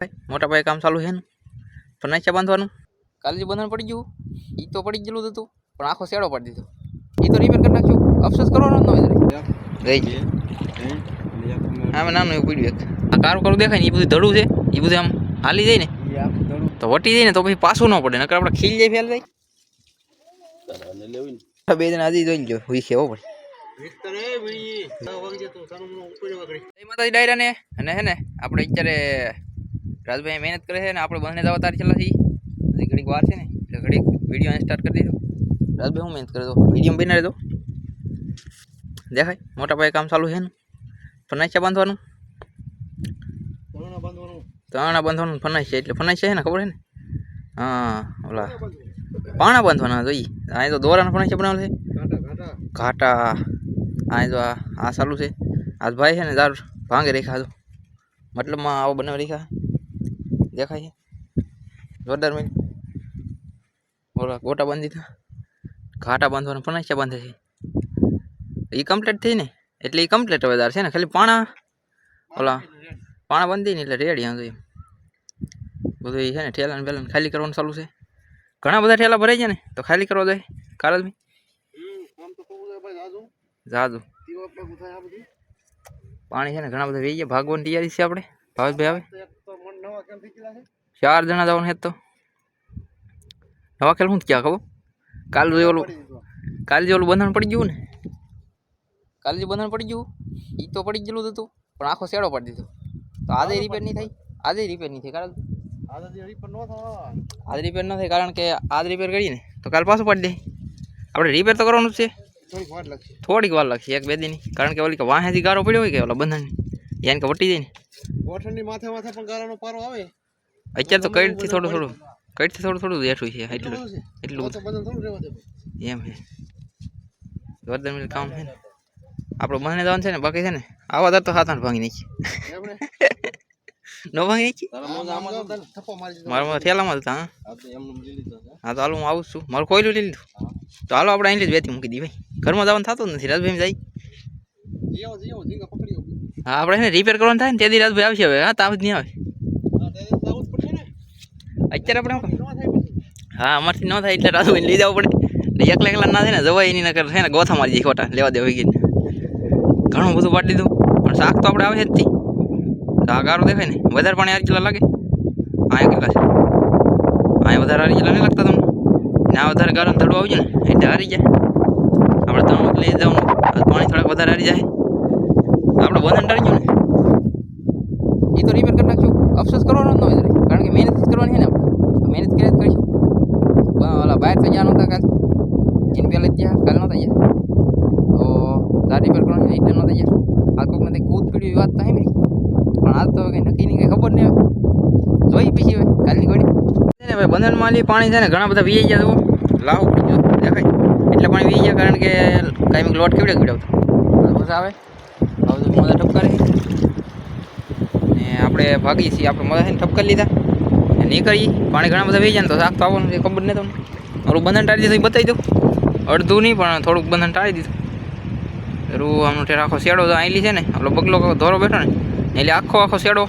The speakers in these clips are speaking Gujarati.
મોટા ભાઈ કામ ચાલુ છે ને? ફર્નાચા બાંધવાનું? કાલે જે બંધન પડી ગયું. એ તો પડી ગયેલું હતું પણ આખો શેડો પડી દીધો. એ તો રિપેર કરી નાખ્યું. અફસોસ કરવાનો જ ન હા નાનું એવું પડ્યું એક. આ કારું કારું દેખાય ને એ બધું ધડું છે. એ બધું આમ હાલી જાય ને. તો વટી જાય ને તો પછી પાછું ન પડે નકર આપણે ખીલ જાય ફેલ જાય બે જણા હજી જોઈ લો હોય છે માતાજી ડાયરા ને અને હે ને આપણે અત્યારે રાજભાઈ મહેનત કરે છે ને આપણે બંને જવા તારી છેલ્લા છીએ. હજી ઘડીક વાર છે ને એટલે ઘડીક વીડિયો સ્ટાર્ટ કરી દીધો. રાજભાઈ હું મહેનત કરે તો વીડિયો બનાવી દો દેખાય મોટા ભાઈ કામ ચાલુ છે ને. ફનાઈચા બાંધવાનું? તાણા બાંધવાનું ફનાઈચા એટલે ફનાઈ છે ને ખબર છે ને? હા ઓલા પાણા બાંધવાના જોઈએ અહીં તો દોરાના ફનાઈચા બનાવેલ છે. ઘાટા આ તો આ આ ચાલુ છે. આ ભાઈ છે ને દારૂ ભાંગે રેખા તો મતલબમાં આવો બનાવી રેખા દેખાય છે? જોરદાર મેં ઓલા ગોટા બાંધી દીધા. ઘાટા બાંધવાના ફનાઈચા બાંધે છે. એ કમ્પ્લીટ થઈ ને? એટલે એ કમ્પ્લીટ હવે દાર છે ને? ખાલી પાણા? ઓલા પાણા બાંધી ને એટલે રેડી આમ બધું એ છે ને ઠેલા ને બેલા ખાલી કરવાનું ચાલુ છે. ઘણા બધા ઠેલા ભરાઈ ગયા ને? તો ખાલી કરવા દે. કારજ બી જાદુ. પાણી છે ને ઘણા બધા વેઈએ ગયા. ભાગવાની તૈયારી છે આપણે. ભાવેશભાઈ આવે? ચાર જણા જવાનું હેત તો. નવા ખેલ શું ક્યાં ખબર? કાલ જે ઓલું કાલ જે ઓલું બંધન પડી ગયું ને? કાલ જે બંધન પડી ગયું એ તો પડી ગયેલું હતું પણ આખો શેડો પડી દીધો. તો આજે રિપેર નહીં થાય? આજે રિપેર નહીં થાય કારણ આજ રિપેર ન થાય કારણ કે આજ રિપેર કરીએ ને તો કાલ પાછું પડી દે. આપણે રિપેર તો કરવાનું જ છે. થોડીક વાર લાગશે એક બે દિન. કારણ કે ઓલી કે વાંહેથી ગારો પડ્યો હોય કે ઓલા બંધનની? યાને કે વટી જાય ને ગોઠણની માથે માથે પણ ગારાનો પારો આવે. અત્યારે તો કઈડથી થોડું થોડું કઈડથી થોડું થોડું જેઠું છે એટલું એટલું તો બંધન થોડું રહેવા દે એમ હે જોરદાર મિલ કામ છે ને. આપણો બંને જવાનું છે ને બાકી છે ને આવા દર તો હાથ આઠ ભાંગી નાખી. નો ભાંગી નાખી? મારી થેલામાં હતા હા. તો હાલો હું આવું છું. મારું કોયલું લઈ લીધું. તો હાલો આપણે અહીં જ બેથી મૂકી દી ભાઈ. ઘરમાં જવાનું થતું નથી રાજભાઈ જાય જીવો જીવો જીંગા પકડી આવો. હા આપણે ને રિપેર કરવાનું થાય ને તેથી રાજભાઈ આવશે હવે હા તાવ જ નહીં આવે. અત્યારે આપણે હા અમારથી ન થાય એટલે રાજુભાઈ લઈ જવું પડે. ને એકલા એકલા ના થાય ને જવાય એની નકર છે ને ગોથા મારી જાય ખોટા લેવા દે ગઈ ઘણું બધું પાડી દીધું. પણ શાક તો આપણે આવે જ શાક સારું દેખાય ને વધારે પાણી આરી જેટલા લાગે. અહીંયા કેટલા છે. અહીંયા વધારે આરી જેટલા નહીં લાગતા તમને. ને આ વધારે ગારો ધડું આવજો ને એટલે હારી જાય. આપણે ત્રણ લઈ જવાનું. આ પાણી થોડાક વધારે હારી જાય. આપણે વન હંડ્રેડ ગયું ને. એ તો રિપેર કરી નાખ્યું. અફસોસ કરવાનો જ ન હોય. કારણ કે મહેનત જ કરવાની છે ને આપણે. મહેનત કરી જ કરીશું. ઓલા બહાર તો જવાનું હતા કાલ. એની પહેલાં જ ત્યાં કાલ નહોતા ગયા તો દાદ રિપેર કરવાની એટલે નહોતા ગયા આ કોઈક મને કૂદ પીડી વાત તો સાંભળી. પણ આજ તો કંઈ નક્કી નહીં કંઈ ખબર નહીં જોઈ પછી હવે. કાલની ઘડી. ને ભાઈ બંધનમાં પાણી છે ને ઘણા બધા વીઈ ગયા તો લાવો પડી ગયો દેખાય. એટલે પાણી વી ગયા કારણ કે કાંઈ લોટ કેવડે કેવડાવતો મજા આવે. મજા ઠપકારી ને આપણે ભાગીએ છીએ, આપણે મજા છે ને ઠપકાર લીધા. નીકળી પાણી ઘણા બધા વી જાય ને તો શાક તો આવવાનું ખબર નહીં તમને. મારું બંધન ટાળી દીધું બતાવી દઉં. અડધું નહીં, પણ થોડુંક બંધન ટાળી દીધું. રૂ, આમનો ઠેર આખો શેડો તો આયલી છે ને આપણો બગલો ધોરો બેઠો ને એટલે આખો આખો શેડો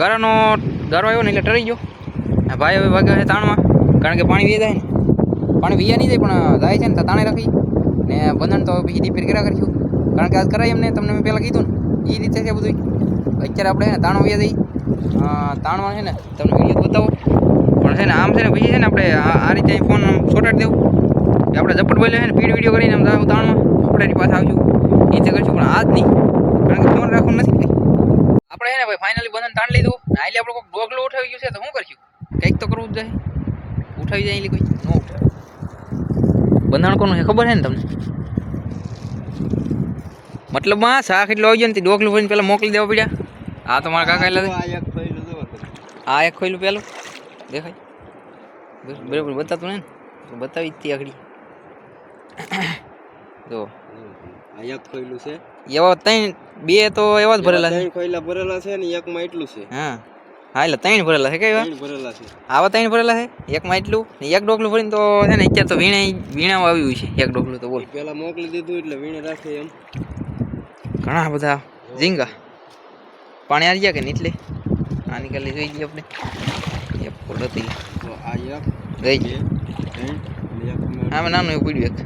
ગારાનો ગારો આવ્યો ને એટલે ટરી ગયો. ભાઈ હવે ભાગ્યો છે તાણમાં, કારણ કે પાણી વી જાય ને. પાણી વીયા નહીં જાય, પણ જાય છે ને તાણે રાખી. ને બંધન તો પછી રિપેર કર્યા કરીશું. કારણ કે આજ કરાય એમને, તમને મેં પહેલાં કીધું ને. એ રીતે છે બધું અત્યારે આપણે તાણો વ્યા જઈ તાણમાં છે ને, તમને વીડિયો બતાવો. પણ છે ને, આમ છે ને, પછી છે ને આપણે આ રીતે ફોન છોટાડી દેવું. કે આપણે ઝપટ બોલે છે ને, પીડ વીડિયો કરીને આમ તાણમાં આપણે પાસે આવશું. એ તે કરીશું, પણ આજ નહીં. કારણ કે ફોન રાખવું નથી આપણે છે ને, ભાઈ ફાઇનલી બંધન તાણ લીધું. આઈલી આપણે કોઈ ડોગલું ઉઠાવી ગયું છે, તો શું કરશું? કંઈક તો કરવું જ જાય ઉઠાવી જાય એટલે કોઈ. ન. ઉઠાવે બંધાણ કોનું છે, ખબર છે ને તમને? મતલબમાં શાક એટલો આવી ગયો ને તે ડોકલું ભરીને પહેલાં મોકલી દેવા પડ્યા. આ તો મારા કાકા એટલે આ એક ખોયલું પહેલું દેખાય? બરાબર બતાતું ને? તો બતાવી જ આખડી જો. એક ખોયલું છે. એવા ત્રણ બે તો એવા જ ભરેલા છે. ખોયલા ભરેલા છે ને એકમાં એટલું છે. હા. હા એટલે ત્રણ ભરેલા છે કઈ ભરેલા છે. આવા ત્રણ ભરેલા છે? એકમાં એટલું? ને એક ડોકલું ભરીને તો છે ને અત્યારે તો વીણા વીણામાં આવ્યું છે. એક ડોકલું તો બોલ. પેલા મોકલી દીધું એટલે વીણે રાખે એમ. ઘણા બધા ઝીંગા પાણી આવી ગયા કે નીચલે આ નીકળી જોઈ ગઈ આપણે એ ફોડ હતી રહી ગઈ આમાં નાનું એવું પડ્યું એક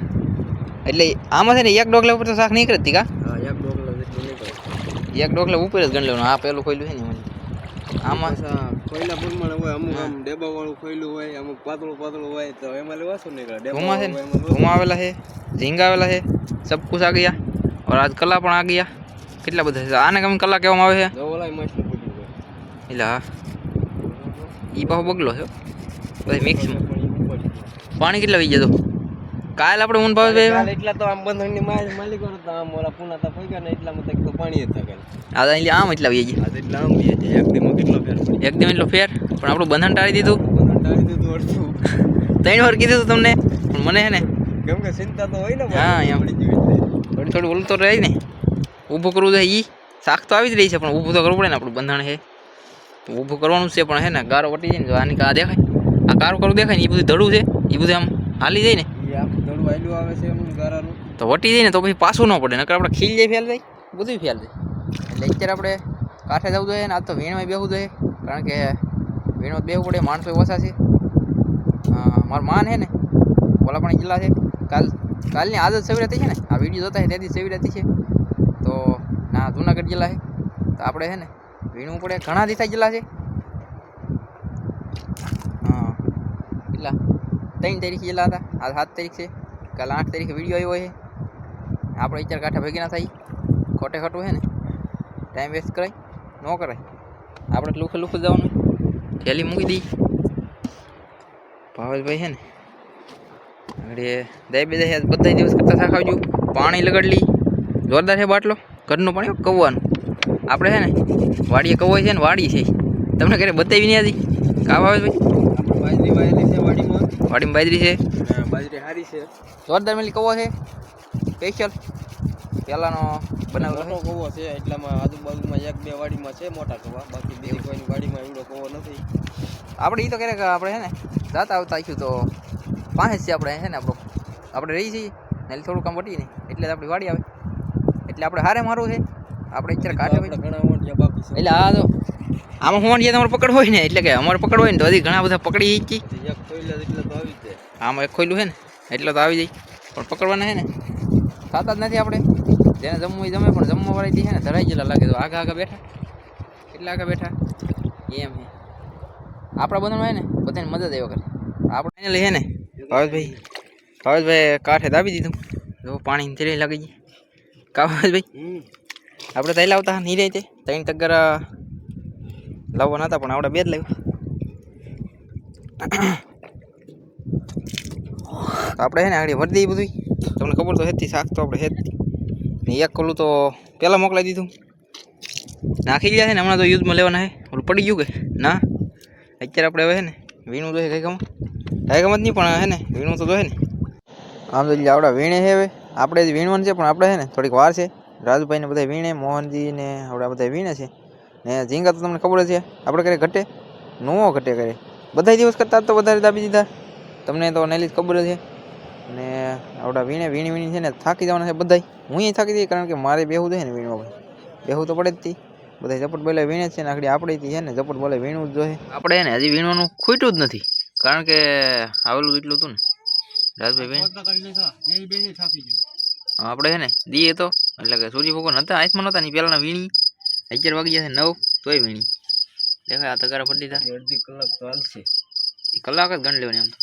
એટલે આમાં છે ને એક ડોગલા ઉપર તો શાક કરતી કા એક ડોગલા એક ડોગલા ઉપર જ ગણ લેવાનું આ પેલું ખોલ્યું છે ને આમાં કોઈલા પ્રમાણે હોય અમુક આમ ડેબા વાળું ખોયલું હોય અમુક પાતળું પાતળું હોય તો એમાં લેવાશું નહીં ડેબા ઘુમા છે ધુમા આવેલા છે ઝીંગાવેલા છે સબકુશ આ ગયા और आज कला પણ આ ગયા કેટલા બધા છે આને કમ કલા કહેવામાં આવે છે જો ઓલાય મસ્ત પડ્યું હોય એટલે હા ઈ પાછો બગલો છે હો. બધી મિક્સમાં પણ ઈ પડ્યું. પાણી કેટલા વી જતો કાલ આપણે ઊન ભાવે કાલ એટલા તો આમ બંધણની માલ- માલિકો હતા આમ ઓલા પુના તા પગ્યા ને એટલામાં તક તો પાણી હતા કાલ આ એટલે આમ એટલા વી ગયા આ તો એટલા આમ બી છે એક દીમાં કેટલો ફેર પડી એકદમ એટલો ફેર પણ આપણું બંધન ટાળી દીધું બંધણ ટાળી દીધું અડધું ત્રણ વાર કીધું હતું તમને પણ મને હે ને કેમ કે ચિંતા તો હોય ને હા, એમ. થોડી ઓલું તો રહે ને. ઊભું કરવું છે એ શાક તો આવી જ રહી છે પણ ઊભું તો કરવું પડે ને આપણું બંધણ છે. ઊભું કરવાનું છે પણ હે ને ગારો વટી જાય ને આની આ દેખાય. આ કારો કરું દેખાય ને એ બધું ધડું છે. એ બધું આમ હાલી જાય ને. તો વટી જાય ને તો પછી પાછું ન પડે નકર આપણે ખીલ જાય ફેલ જાય. બધું ફેલ જાય. એટલે અત્યારે આપણે કાંઠે જવું જોઈએ ને આજ તો વીણમાં બેહવું જોઈએ. કારણ કે વીણમાં બેહવું પડે માણસો ઓછા છે. મારું માન છે ને. ઓલા પણ જિલ્લા છે. કાલ કાલની આદત સવિરાતી છે ને? આ વીડિયો જોતા છે તેથી સવિરાતી છે. તો ના, જુનાગઢ જિલ્લા છે તો આપણે છે ને, વીણવું પડે. ઘણા દિશા જિલ્લા છે. હા. કેટલા? ત્રણ તારીખે જિલ્લા હતા. આ સાત તારીખ છે. કાલ આઠ તારીખે વીડિયો આવ્યો છે. આપણે અત્યારે કાંઠા ભેગી ના થાય. ખોટે ખોટું છે ને. ટાઈમ વેસ્ટ કરાય. ન કરાય. આપણે લુખે લુખે જવાનું. થેલી મૂકી દઈ. ભાવેશભાઈ છે ને આગળ દહી બે દઈ બધા દિવસ કરતા શાક આવજો. પાણી લગાડલી જોરદાર છે બાટલો. ઘરનું પાણી કવવાનું આપણે છે ને વાડીએ કવાય છે ને વાડી છે. તમને ઘરે બતાવી નહીં હતી? કાવ આવે ભાઈ? બાજરી વાડીમાં. વાડીમાં બાજરી છે? બાજરી સારી છે. જોરદાર મેલી કવો છે. સ્પેશિયલ. પહેલાંનો બનાવેલો મોટો કવો છે એટલામાં આજુબાજુમાં એક બે વાડીમાં છે મોટા કવા. બાકી બીજી કોઈની વાડીમાં એવડો કવો નથી. આપણે એ તો ક્યારેક આપણે છે ને જાતા આવતા આવીશું તો જ છે આપણે છે ને આપણો? આપણે રહી છીએ ને થોડું કામ વટી ને એટલે આપણી વાડી આવે. એટલે આપણે હારે મારું છે. આપણે અત્યારે કાઢે એટલે આ તો આમાં હું જે તમારે પકડ હોય ને? એટલે કે અમારે પકડ હોય ને તો હજી ઘણા બધા પકડી જઈ એક કોયલા એટલે તો આવી જાય. આમાં એક ખોયલું છે ને એટલે તો આવી જાય. પણ પકડવાના છે ને? થતા જ નથી આપણે. જેને જમવું એ જમે પણ જમવા વાળી છે ને ધરાઈ ગયેલા લાગે તો આગા આગા બેઠા. કેટલા આગા બેઠા? એમ છે. આપણા બનાવવા હોય ને બધાને મદદ એવો કરે આપણે એને લઈએ ને ભાવેશભાઈ ભાવેશભાઈ કાંઠે દાબી દીધું. જો પાણી નીચે લાગી કા ભાઈ? આપણે તૈલા આવતા નહીં રહી ત્રણ તગર લાવવા નતા પણ આપણે બે જ લાવ્યું. આપણે છે ને, આગળ વર્દી બધું. તમને ખબર તો હેતી, શાક તો આપણે હેત. ને એક કોલું તો પહેલાં મોકલાવી દીધું. નાખી ગયા છે ને, હમણાં તો યુઝમાં લેવાના છે. પડી ગયું કે? ના? અત્યારે આપણે હવે છે ને વીણું તો છે કંઈક કામ કામ જ નહીં પણ હે ને વીણું તો જોઈએ ને. આમ તો આવડા વીણે છે હવે. આપણે જ વીણવાનું છે પણ આપણે છે ને થોડીક વાર છે. રાજુભાઈને બધા વીણે મોહનજી ને આવડા બધા વીણે છે. ને ઝીંગા તો તમને ખબર જ છે આપણે કરે ઘટે? નો ઘટે કરે બધા દિવસ કરતાં તો વધારે દાબી દીધા. તમને તો નેલી જ ખબર જ છે. ને આવડા વીણે વીણી વીણી છે ને થાકી જવાના છે બધાય. હું એ થાકી જઈ કારણ કે મારે બેહું છે ને વીણવા ભાઈ. બેહું તો પડે જ તી. બધા ઝપટ બોલે વીણે છે ને આખડી આપણે છે ને ઝપટ બોલે વીણવું જ જોઈએ. આપણે છે હજી વીણવાનું ખૂટ્યું જ નથી. કારણ કે આવેલું એટલું હતું ને. રાજભાઈ બેસી આપણે છે ને દીએ તો. એટલે કે સૂર્ય ભગવાન હતા આંચમાં નહોતા ની પહેલાના વીણી. અગિયાર વાગી જશે નવ તોય વીણી. દેખાય આ તગારા પડી દીધા અડધી કલાક તો હાલશે. એ કલાક જ ગણ લેવાની આમ તો.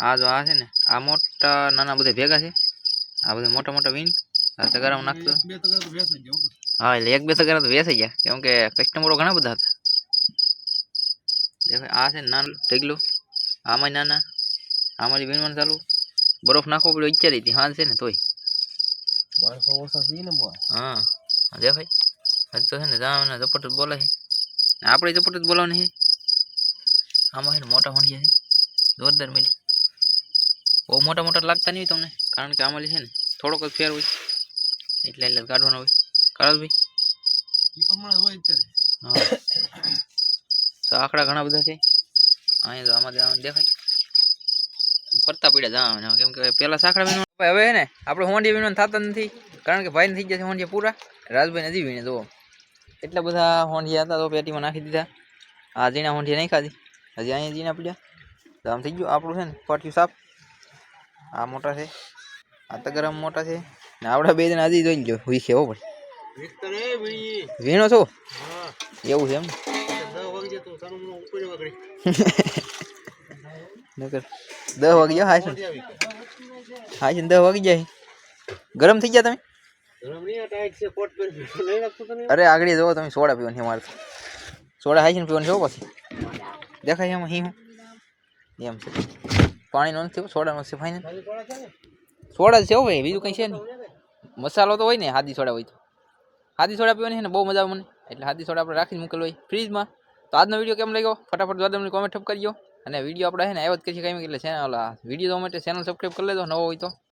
આ જો આ છે ને આ મોટા નાના બધા ભેગા છે. આ બધા મોટા મોટા વીણી. આ તગારામાં નાખતો. હા એટલે એક બે તગારા તો વેસાઈ ગયા. કેમ કે કસ્ટમરો ઘણા બધા હતા. દેખાય આ છે નાનું ઢગલું. આમાં નાના. આમાં વીણવાનું ચાલુ. બરફ નાખવો પડ્યો ઈચ્છા હતી હા છે ને તોય. માણસો ઓછા છે ને હા દેખાય હજ તો છે ને જાણ ઝપટ જ બોલે છે. આપણે ઝપટ જ બોલાવાની છે. આમાં છે ને મોટા હોંડિયા છે. જોરદાર મિલી બહુ મોટા મોટા લાગતા નહીં તમને કારણ કે આમાં છે ને થોડોક જ ફેર હોય. એટલે એટલે જ કાઢવાનો હોય. કાઢો ભાઈ? એ પ્રમાણે હોય અત્યારે. હા. તો આંકડા ઘણા બધા છે. અહીંયા તો આમાં આમાં દેખાય. ફરતા પડ્યા જવાનું કેમ કે પેલા સાંકડા વીણવા હવે હે ને આપણે હોંડિયા વીણવાનું થતા નથી. કારણ કે ભાઈ થઈ જશે છે હોંડિયા પૂરા. રાજભાઈ નથી વીણે જુઓ. એટલા બધા હોંડિયા હતા તો પેટીમાં નાખી દીધા. આ ઝીણા હોંઠી નહીં ખાધી હજી અહીંયા ઝીણા પડ્યા. તો આમ થઈ ગયું. આપણું છે ને ફાટ્યું સાફ. આ મોટા છે. આ તગરમ મોટા છે. ને આપણા બે જણા હજી જોઈ લો હો ભાઈ વિસ્તર એ વીણી. વીણો છો? એવું છે એમ? નકર દસ વાગી જાવ હાય છે ને હાય છે દસ વાગી જાય. ગરમ થઈ ગયા તમે? અરે આગળ જોવો તમે સોડા પીવાની અમારે સોડા હાઈ છે ને પીવાની હો પછી. દેખાય એમાં હી હું? એમ છે. પાણીનો નથી સોડા છે ફાઇનલ ખાલી થોડા છે ને? સોડા છે ભાઈ બીજું કંઈ છે નહીં. મસાલો તો હોય ને હાદી સોડા હોય તો. હાદી સોડા પીવાની છે ને બહુ મજા આવે મને. એટલે હાદી સોડા આપણે રાખીને મૂકેલો હોય. ફ્રીજમાં. તો આજનો વીડિયો કેમ લાગ્યો? ફટાફટ દ્વાદમની કોમેન્ટ ઠપ કરજો અને વીડિયો આપણે છે ને આવ્યો જ કરી કંઈ એટલે ચેનલ વીડિયો તો માટે ચેનલ સબસ્ક્રાઈબ કરી લેજો નવો હોય તો.